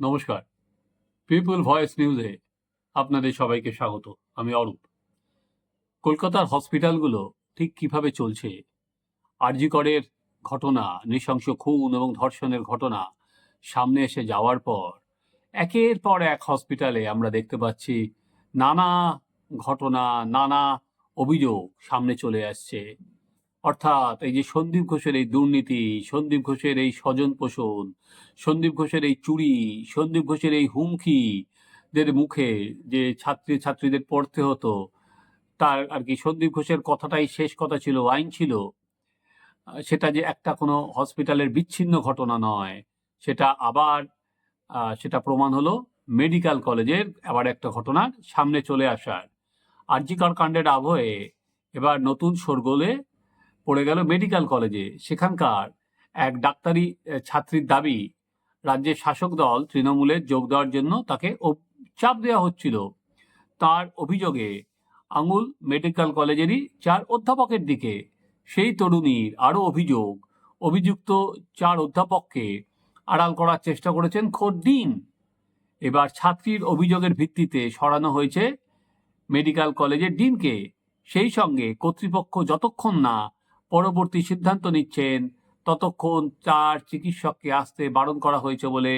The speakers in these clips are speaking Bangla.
নমস্কার। পিপল ভয়েস নিউজে আপনাদের সবাইকে স্বাগত। আমি অরূপ। কলকাতার হসপিটালগুলো ঠিক কীভাবে চলছে? আরজিকরের ঘটনা, নৃশংস খুন এবং ধর্ষণের ঘটনা সামনে এসে যাওয়ার পর একের পর এক হসপিটালে আমরা দেখতে পাচ্ছি নানা ঘটনা, নানা অভিযোগ সামনে চলে আসছে। অর্থাৎ এই যে সন্দীপ ঘোষের এই দুর্নীতি, সন্দীপ ঘোষের এই স্বজন পোষণ, সন্দীপ ঘোষের এই চুরি, সন্দীপ ঘোষের এই হুমকি দের মুখে যে ছাত্রী ছাত্রীদের পড়তে হতো, তার আর কি সন্দীপ ঘোষের কথাটাই শেষ কথা ছিল, আইন ছিল। সেটা যে একটা কোনো হসপিটালের বিচ্ছিন্ন ঘটনা নয়, সেটা আবার সেটা প্রমাণ হলো মেডিকেল কলেজের আবার একটা ঘটনার সামনে চলে আসার। আর আরজিকর কাণ্ডের আবহে এবার নতুন শোরগোলে পড়ে গেল মেডিকেল কলেজে। সেখানকার এক ডাক্তারি ছাত্রীর দাবি, রাজ্যের শাসক দল তৃণমূলে যোগ দেওয়ার জন্য তাকে চাপ দেওয়া হচ্ছিল। তার অভিযোগে আঙুল মেডিকেল কলেজেরই চার অধ্যাপকের দিকে। সেই তরুণীর আরও অভিযোগ, অভিযুক্ত চার অধ্যাপককে আড়াল করার চেষ্টা করেছেন খোদ ডিন। এবার ছাত্রীর অভিযোগের ভিত্তিতে সরানো হয়েছে মেডিকেল কলেজের ডিনকে। সেই সঙ্গে কর্তৃপক্ষ যতক্ষণ না পরবর্তী সিদ্ধান্ত নিচ্ছেন। ততক্ষণ চার চিকিৎসককে আসতে বারণ করা হয়েছে বলে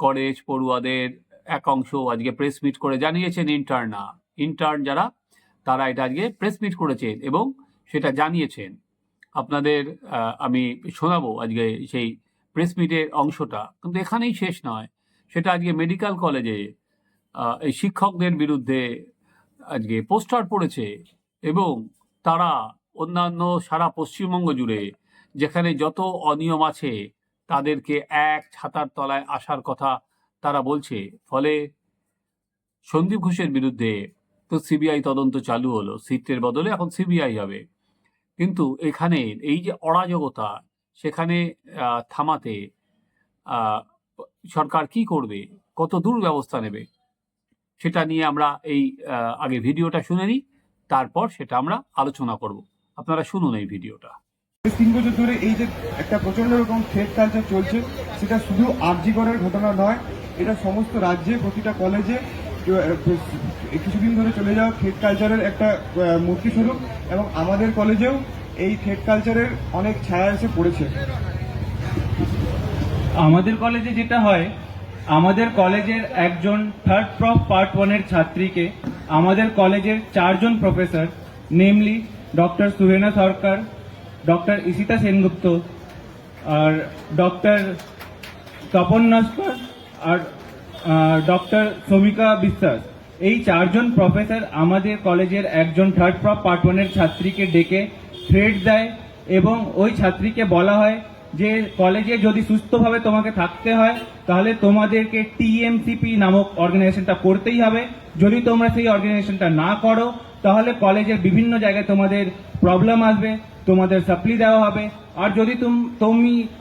কলেজ পড়ুয়াদের এক অংশ আজকে প্রেস মিট করে জানিয়েছেন ইন্টার্না। ইন্টার্ন যারা, তারা এটা আজকে প্রেস মিট করেছেন এবং সেটা জানিয়েছেন। আপনাদের আমি শোনাবো আজকে সেই প্রেস মিটের অংশটা। কিন্তু এখানেই শেষ নয়। সেটা আজকে মেডিকেল কলেজে এই শিক্ষকদের বিরুদ্ধে আজকে পোস্টার পড়েছে এবং তারা অন্যান্য সারা পশ্চিমবঙ্গ জুড়ে যেখানে যত অনিয়ম আছে, তাদেরকে এক ছাতার তলায় আসার কথা তারা বলছে। ফলে সন্দীপ ঘোষের বিরুদ্ধে তো সিবিআই তদন্ত চালু হলো সিটের বদলে এখন সিবিআই হবে। কিন্তু এখানে এই যে অরাজকতা, সেখানে থামাতে সরকার কি করবে? কত দূর ব্যবস্থা নেবে? সেটা নিয়ে আমরা এই আগে ভিডিওটা শুনে নিই, তারপর সেটা আমরা আলোচনা করব। আপনারা শুনুন এই ভিডিওটা। তিন বছর ধরে এই যে একটা প্রচণ্ড রকম থ্রেড কালচার চলছে সেটা শুধু আরজিগড়ের ঘটনা নয় এটা সমস্ত রাজ্যে প্রতিটা কলেজে কিছুদিন ধরে চলে যাওয়া থ্রেড কালচারের একটা আহ, মূর্তিস্বরূপ এবং আমাদের কলেজেও এই থ্রেড কালচারের অনেক ছায়া এসে পড়েছে। আমাদের কলেজে যেটা হয় আমাদের কলেজের একজন থার্ড প্রফ পার্ট ওয়ানের ছাত্রীকে আমাদের কলেজের চারজন professor namely doctor Suhena Sarkar, doctor Ishita Sengupta, আর ডক্টর তপন নস্কর, আর ডক্টর শ্রমিকা বিশ্বাস। এই চারজন প্রফেসর আমাদের কলেজের একজন থার্ড প্রফ পার্ট ওয়ানের ছাত্রীকে ডেকে থ্রেড দেয় এবং ওই ছাত্রীকে বলা হয় যে, কলেজে যদি সুস্থভাবে তোমাকে থাকতে হয়, তাহলে তোমাদেরকে টিএমসিপি নামক অর্গানাইজেশনটা করতেই হবে। যদি তোমরা সেই অর্গানাইজেশনটা না করো তাহলে কলেজের বিভিন্ন জায়গায় তোমাদের প্রবলেম আসবে, তোমাদের সাপ্লি দেওয়া হবে। আর যদি তুম-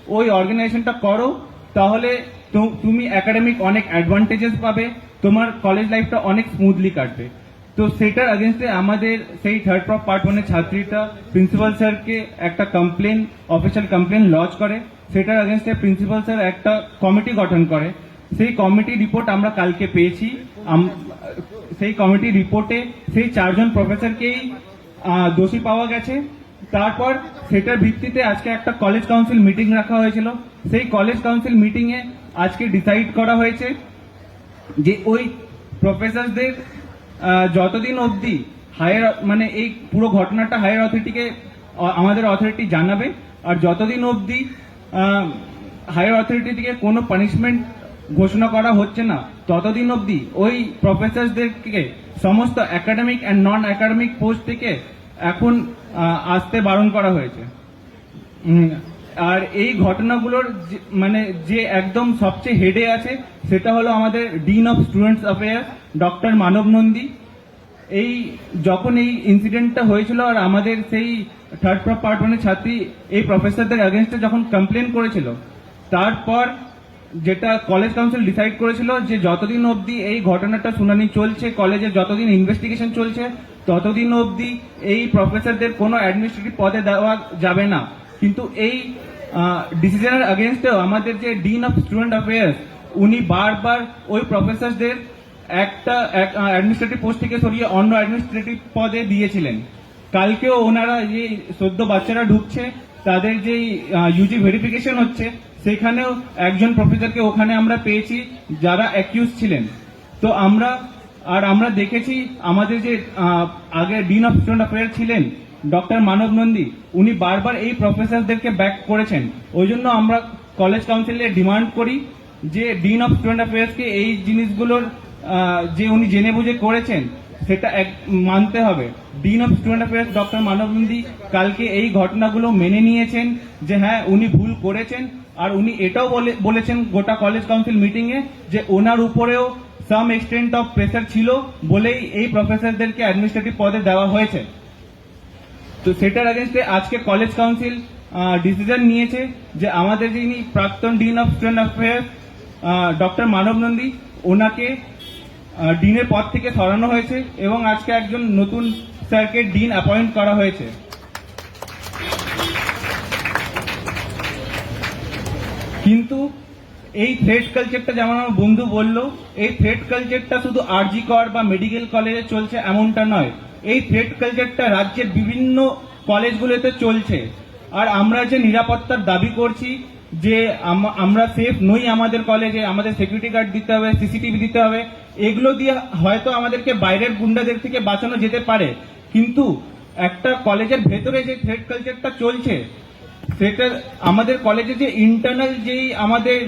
ওই অর্গানাইজেশনটা করো, তাহলে তুমি একাডেমিক অনেক অ্যাডভান্টেজেস পাবে, তোমার কলেজ লাইফটা অনেক স্মুথলি কাটবে। তো সেটার আগেনস্টে আমাদের সেই থার্ড প্রপ পার্ট ওয়ানের ছাত্রীটা প্রিন্সিপাল স্যারকে একটা কমপ্লেন অফিসিয়াল কমপ্লেন লঞ্চ করে। সেটার আগেনস্টে প্রিন্সিপাল স্যার একটা কমিটি গঠন করে। সেই কমিটি রিপোর্ট আমরা কালকে পেয়েছি। সেই কমিটি রিপোর্টে সেই চারজন প্রফেসরকেই দোষী পাওয়া গেছে। তারপর সেটার ভিত্তিতে আজকে একটা কলেজ কাউন্সিল মিটিং রাখা হয়েছিল। সেই কলেজ কাউন্সিল মিটিং এ আজকে ডিসাইড করা হয়েছে যে ওই প্রফেসরদের যতদিন অবধি হায়ার মানে এই পুরো ঘটনাটা হায়ার অথরিটিকে আমাদের অথরিটি জানাবে, আর যতদিন অবধি হায়ার অথরিটি থেকে কোনো পানিশমেন্ট ঘোষণা করা হচ্ছে না। ততদিন অবধি ওই প্রফেসরদেরকে সমস্ত academic and non academic post থেকে এখন আসতে বারণ করা হয়েছে। আর এই ঘটনাগুলোর মানে যে একদম সবচেয়ে হেডে আছে, সেটা হলো আমাদের dean of students affair doctor Manab Nandi. এই যখন এই ইনসিডেন্টটা হয়েছিল আর আমাদের সেই থার্ড পার্ট ওয়ানের ছাত্রী এই প্রফেসরদের অ্যাগেনস্টে যখন কমপ্লেন করেছিল, তারপর যেটা কলেজ কাউন্সিল ডিসাইড করেছিল যে যতদিন অবধি এই ঘটনাটা শুনানি চলছে কলেজে যতদিন ইনভেস্টিগেশন চলছে, ততদিন অবধি এই প্রফেসরদের কোনো অ্যাডমিনিস্ট্রেটিভ পদে দেওয়া যাবে না। কিন্তু এই ডিসিশনের আগেনস্টেও আমাদের যে ডিন অফ স্টুডেন্ট অ্যাফেয়ার্স উনি বারবার ওই প্রফেসরদের একটা অ্যাডমিনিস্ট্রেটিভ পোস্ট থেকে সরিয়ে অন্য অ্যাডমিনিস্ট্রেটিভ পদে দিয়েছিলেন। কালকেও ওনারা যে সদ্য বাচ্চারা ঢুকছে, তাদের যে ইউজি ভেরিফিকেশন হচ্ছে সেখানেও একজন প্রফেসরকে ওখানে আমরা পেয়েছি যারা অ্যাকিউজ ছিলেন। তো আমরা, আর আমরা দেখেছি আমাদের যে আগে ডিন অফ স্টুডেন্ট অ্যাফেয়ার ছিলেন ডক্টর মানব নন্দী, উনি বারবার এই প্রফেসরদেরকে ব্যাক করেছেন। ওই জন্য আমরা কলেজ কাউন্সিলে ডিমান্ড করি যে ডিন অফ স্টুডেন্ট অ্যাফেয়ার্সকে এই জিনিসগুলোর যে উনি জেনে বুঝে করেছেন, সেটা এক, মানতে হবে। Dean of student affairs doctor Manab Nandi কালকে এই ঘটনাগুলো মেনে নিয়েছেন যে হ্যাঁ উনি ভুল করেছেন। আর উনি এটাও বলে- বলেছেন গোটা কলেজ কাউন্সিল মিটিং এ যে ওনার উপরেও সাম এক্সটেন্ট অফ প্রেসার ছিল বলেই এই প্রফেসরদেরকে অ্যাডমিনিস্ট্রেটিভ পদে দেওয়া হয়েছে। তো সেটার আগেনস্টে আজকে কলেজ কাউন্সিল ডিসিশন নিয়েছে যে আমাদের যিনি প্রাক্তন dean of student affairs doctor Manab Nandi, ওনাকে ডিনের পদ থেকে সরানো হয়েছে এবং আজকে একজন নতুন স্যারকে ডিন অ্যাপয়েন্ট করা হয়েছে। কিন্তু এই থ্রেড কালচারটা যেমন আমার বন্ধু বলল, এই থ্রেড কালচারটা শুধু আরজি কর বা মেডিকেল কলেজে চলছে এমনটা নয়। এই থ্রেড কালচারটা রাজ্যের বিভিন্ন কলেজগুলোতে চলছে। আর আমরা যে নিরাপত্তার দাবি করছি, যে আম- আমরা সেফ নই আমাদের কলেজে আমাদের সিকিউরিটি গার্ড দিতে হবে সিসিটিভি দিতে হবে, এগুলো দিয়ে হয়তো আমাদেরকে বাইরের গুন্ডাদের থেকে বাঁচানো যেতে পারে। কিন্তু একটা কলেজের ভেতরে যে থ্রেড কালচারটা চলছে সেটা আমাদের কলেজে যে ইন্টারনাল যেই আমাদের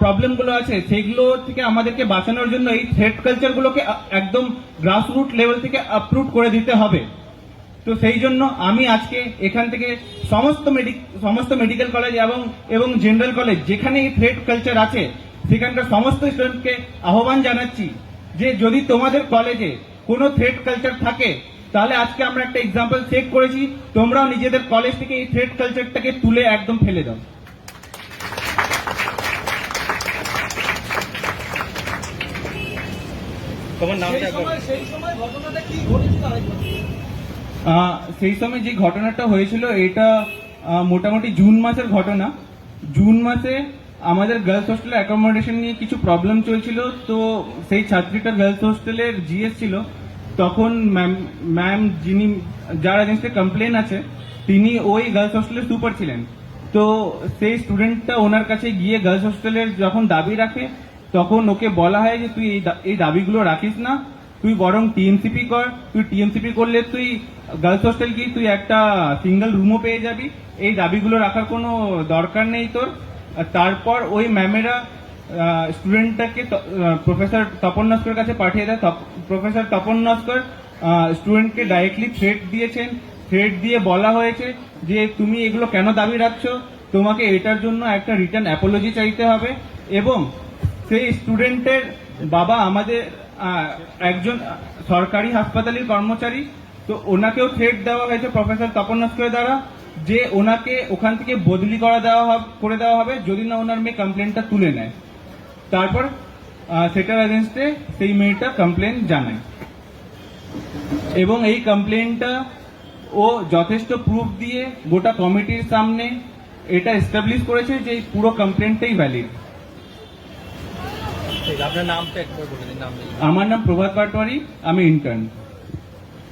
প্রবলেমগুলো আছে, সেগুলো থেকে আমাদেরকে বাঁচানোর জন্য এই থ্রেড কালচারগুলোকে একদম গ্রাসরুট লেভেল থেকে আপরুট করে দিতে হবে। তো সেই জন্য আমি আজকে এখান থেকে সমস্ত মেডি সমস্ত মেডিকেল কলেজ এবং এবং জেনারেল কলেজ যেখানে এই থ্রেড কালচার আছে, সেখানকার সমস্ত স্টুডেন্টকে আহ্বান জানাচ্ছি যে যদি তোমাদের কলেজে কোনো থ্রেড কালচার থাকে তাহলে আজকে আমরা একটা এক্সাম্পল চেক করেছি। তোমরাও নিজেদের কলেজ থেকে এই থ্রেড কালচারটাকে তুলে একদম ফেলে দাও। আহ, সেই সময় যে ঘটনাটা হয়েছিল এটা মোটামুটি জুন মাসের ঘটনা। জুন মাসে আমাদের গার্লস হোস্টেলে অ্যাকোমোডেশন নিয়ে কিছু প্রবলেম চলছিল। তো সেই ছাত্রীটা গার্লস হোস্টেলের জিএস ছিল। তখন ম্যাম ম্যাম যিনি, যার এগেনস্টে কমপ্লেন আছে, তিনি ওই গার্লস হোস্টেলের সুপার ছিলেন। তো সেই স্টুডেন্টটা ওনার কাছে গিয়ে গার্লস হোস্টেলের যখন দাবি রাখে, তখন ওকে বলা হয় যে, তুই এই দাবিগুলো রাখিস না। তুই বরং টিএমসিপি কর। তুই টিএমসিপি করলে তুই গার্লস হোস্টেল কি, তুই একটা সিঙ্গেল রুমও পেয়ে যাবি। এই দাবিগুলো রাখার কোনো দরকার নেই তোর। তারপর ওই ম্যামেরা স্টুডেন্টটাকে প্রফেসর তপন নস্কর কাছে পাঠিয়ে দেয়। প্রফেসর তপন নস্কর স্টুডেন্টকে ডাইরেক্টলি থ্রেট দিয়েছেন। থ্রেট দিয়ে বলা হয়েছে যে, তুমি এগুলো কেন দাবি রাখছো? তোমাকে এটার জন্য একটা রিটার্ন অ্যাপোলজি চাইতে হবে। এবং সেই স্টুডেন্টের বাবা আমাদের একজন সরকারি হাসপাতালের কর্মচারী, তো ওনাকেও থ্রেট দেওয়া হয়েছে প্রফেসর তপন নস্করের দ্বারা যে, ওনাকে ওখান থেকে বদলি করা দেওয়া করে দেওয়া হবে। যদি না, ওনার মেয়ে কমপ্লেনটা তুলে নেয়। তারপর সেটার এগেনস্টে সেই মেয়েটা কমপ্লেন জানায়। এবং এই কমপ্লেনটা ও যথেষ্ট প্রুফ দিয়ে গোটা কমিটির সামনে এটা এস্টাবলিশ করেছে যে এই পুরো কমপ্লেনটাই ভ্যালিড ঠিক আপনার নামটা একবার বলে দিন নাম আমার নাম প্রভাত পাটোয়ারি আমি ইন্টার্ন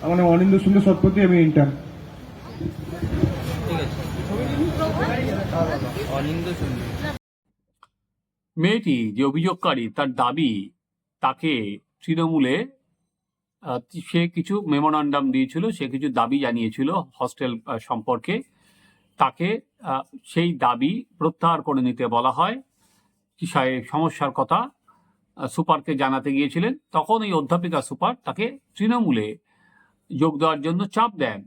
আমার নাম অনিন্দ সুন্দর সৎপতি আমি ইন্টার্ন অনিন্দ সুন্দর। মেয়েটি যে অভিযোগকারী তার দাবি, তাকে তৃণমূলে সে কিছু মেমোরান্ডাম দিয়েছিল, সে কিছু দাবি জানিয়েছিল হস্টেল সম্পর্কে। তাকে সেই দাবি প্রত্যাহার করে নিতে বলা হয়। সমস্যার কথা সুপারকে জানাতে গিয়েছিলেন। তখন এই অধ্যাপিকা সুপার তাকে তৃণমূলে যোগ দেওয়ার জন্য চাপ দেন।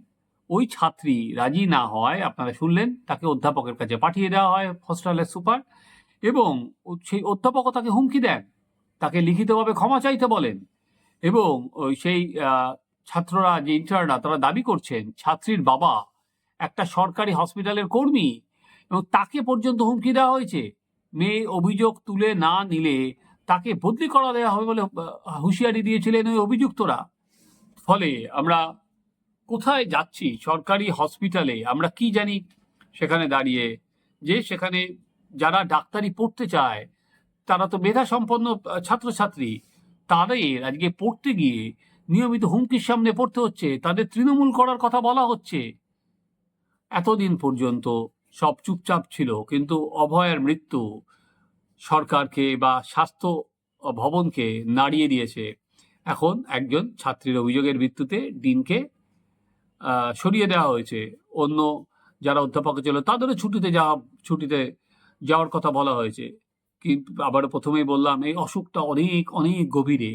ওই ছাত্রী রাজি না হয় আপনারা শুনলেন, তাকে অধ্যাপকের কাছে পাঠিয়ে দেওয়া হয় হস্টেলের সুপার। এবং সেই অধ্যাপকও তাকে হুমকি দেন। তাকে লিখিতভাবে ক্ষমা চাইতে বলেন এবং ওই সেই ছাত্ররা যে ইন্টার্নরা তারা দাবি করছেন, ছাত্রীর বাবা একটা সরকারি হসপিটালের কর্মী এবং তাকে পর্যন্ত হুমকি দেওয়া হয়েছে। মেয়ে অভিযোগ তুলে না নিলে তাকে বদলি করা দেওয়া হবে বলে হুঁশিয়ারি দিয়েছিলেন ওই অভিযুক্তরা। ফলে আমরা কোথায় যাচ্ছি? সরকারি হসপিটালে আমরা কি জানি? সেখানে দাঁড়িয়ে যে সেখানে যারা ডাক্তারি পড়তে চায়, তারা তো মেধা সম্পন্ন ছাত্রছাত্রী, তাদের আজকে পড়তে গিয়ে নিয়মিত হুমকির সামনে পড়তে হচ্ছে, তাদের তৃণমূল করার কথা বলা হচ্ছে। এতদিন পর্যন্ত সব চুপচাপ ছিল, কিন্তু অভয়ের মৃত্যু সরকারকে বা স্বাস্থ্য ভবনকে নাড়িয়ে দিয়েছে। এখন একজন ছাত্রীর অভিযোগের ভিত্তিতে ডিনকে সরিয়ে দেওয়া হয়েছে। অন্য যারা অধ্যাপক ছিল, তাদেরও ছুটিতে যাওয়া, ছুটিতে যাওয়ার কথা বলা হয়েছে। কিন্তু আবার প্রথমেই বললাম, এই অসুখটা অনেক অনেক গভীরে।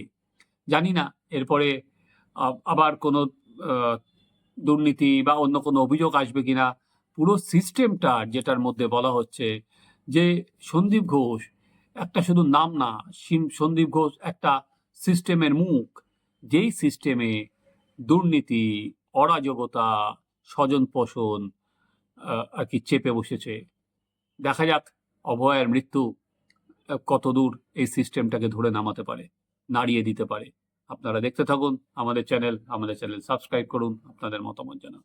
জানি না, এরপরে আবার কোনো দুর্নীতি বা অন্য কোনো অভিযোগ আসবে কিনা, পুরো সিস্টেমটা যেটার মধ্যে বলা হচ্ছে যে সন্দীপ ঘোষ একটা শুধু নাম না সন্দীপ ঘোষ একটা সিস্টেমের মুখ। যেই সিস্টেমে দুর্নীতি, অরাজকতা স্বজন পোষণ আর কি চেপে বসেছে। দেখা যাক অভয়ের মৃত্যু কত কতদূর এই সিস্টেমটাকে ধরে নামাতে পারে, নাড়িয়ে দিতে পারে। আপনারা দেখতে থাকুন, আমাদের চ্যানেল আমাদের চ্যানেল সাবস্ক্রাইব করুন, আপনাদের মতামত জানান।